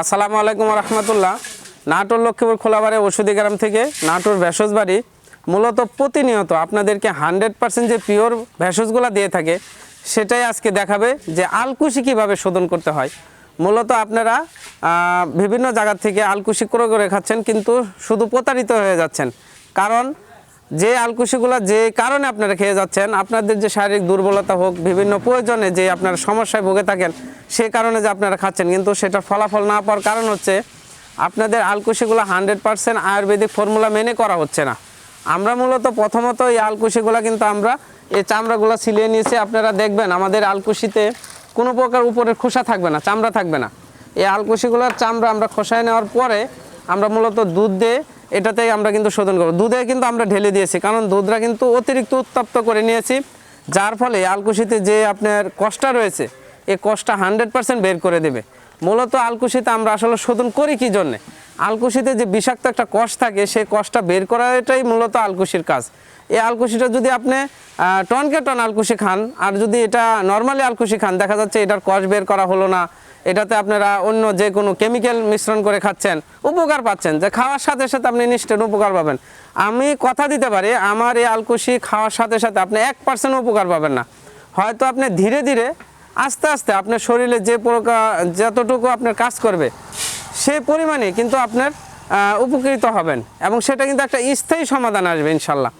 আসসালামু আলাইকুম রহমতুল্লাহ। নাটোর লক্ষ্মীপুর খোলাবাড়ি ওষুধি গ্রাম থেকে নাটোর ভেষজ বাড়ি মূলত প্রতিনিয়ত আপনাদেরকে হান্ড্রেড পার্সেন্ট যে পিওর ভেষজগুলো দিয়ে থাকে, সেটাই আজকে দেখাবে যে আলকুশি কীভাবে শোধন করতে হয়। মূলত আপনারা বিভিন্ন জায়গা থেকে আলকুশি ক্রয় করে খাচ্ছেন, কিন্তু শুধু প্রতারিত হয়ে যাচ্ছেন। কারণ যে আলকুশিগুলো যে কারণে আপনারা খেয়ে যাচ্ছেন, আপনাদের যে শারীরিক দুর্বলতা হোক, বিভিন্ন প্রয়োজনে যে আপনারা সমস্যায় ভুগে থাকেন, সে কারণে যে আপনারা খাচ্ছেন। কিন্তু সেটার ফলাফল না পাওয়ার কারণ হচ্ছে, আপনাদের আলকুশিগুলো হান্ড্রেড পার্সেন্ট আয়ুর্বেদিক ফর্মুলা মেনে করা হচ্ছে না। আমরা মূলত প্রথমত এই আলকুশিগুলো কিন্তু আমরা এই চামড়াগুলো ছিলিয়ে নিয়েছি। আপনারা দেখবেন, আমাদের আলকুশিতে কোনো প্রকার উপরের খোসা থাকবে না, চামড়া থাকবে না। এই আলকুশিগুলোর চামড়া আমরা খোসায় নেওয়ার পরে আমরা মূলত দুধ দিয়ে এটাতেই আমরা কিন্তু শোধন করব। দুধে কিন্তু আমরা ঢেলে দিয়েছি, কারণ দুধটা কিন্তু অতিরিক্ত উত্তপ্ত করে নিয়েছি, যার ফলে আলকুশিতে যে আপনার কষ্টটা রয়েছে এই কষ্টটা হান্ড্রেড পার্সেন্ট বের করে দেবে। মূলত আলকুশিতে আমরা আসলে শোধন করি কী জন্যে? আলকুশিতে যে বিষাক্ত একটা কষ থাকে সেই কষটা বের করাটাই মূলত আলকুশির কাজ। এই আলকুশিটা যদি আপনি টনকে টন আলকুশি খান, আর যদি এটা নর্মালি আলকুশি খান, দেখা যাচ্ছে এটার কষ বের করা হলো না এটাতে আপনারা অন্য যে কোনো কেমিক্যাল মিশ্রণ করে খাচ্ছেন, উপকার পাচ্ছেন। যে খাওয়ার সাথে সাথে আপনি নিশ্চয় উপকার পাবেন। আমি কথা দিতে পারি, আমার এই আলকুশি খাওয়ার সাথে সাথে আপনি এক পার্সেন্ট উপকার পাবেন না। হয়তো আপনি ধীরে ধীরে আস্তে আস্তে আপনার শরীরে যে প্রকার যতটুকু আপনার কাজ করবে সেই পরিমাণে কিন্তু আপনার উপকৃত হবেন এবং সেটা কিন্তু একটা স্থায়ী সমাধান আসবে ইনশাল্লাহ।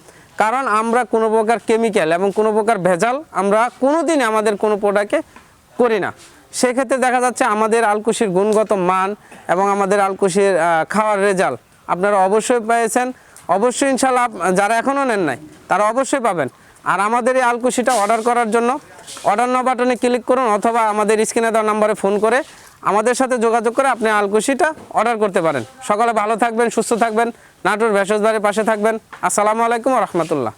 কারণ আমরা কোনো প্রকার কেমিক্যাল এবং কোনো প্রকার ভেজাল আমরা কোনোদিনই আমাদের কোনো প্রোডাক্টে করি না। সেক্ষেত্রে দেখা যাচ্ছে আমাদের আলকুশির গুণগত মান এবং আমাদের আলকুশির খাওয়ার রেজাল্ট আপনারা অবশ্যই পেয়েছেন। অবশ্যই ইনশাল্লাহ যারা এখনও নেন নাই, তারা অবশ্যই পাবেন। আর আমাদের এই আলকুশিটা অর্ডার করার জন্য অর্ডার ন বাটনে ক্লিক করুন অথবা আমাদের স্ক্রিনে দেওয়া নাম্বারে ফোন করে আমাদের সাথে যোগাযোগ করে আপনি আলকুশিটা অর্ডার করতে পারেন। সকালে ভালো থাকবেন, সুস্থ থাকবেন। নাটোর ভেষজ বাড়ির পাশে থাকবেন। আসসালামু আলাইকুম রহমতুল্লাহ।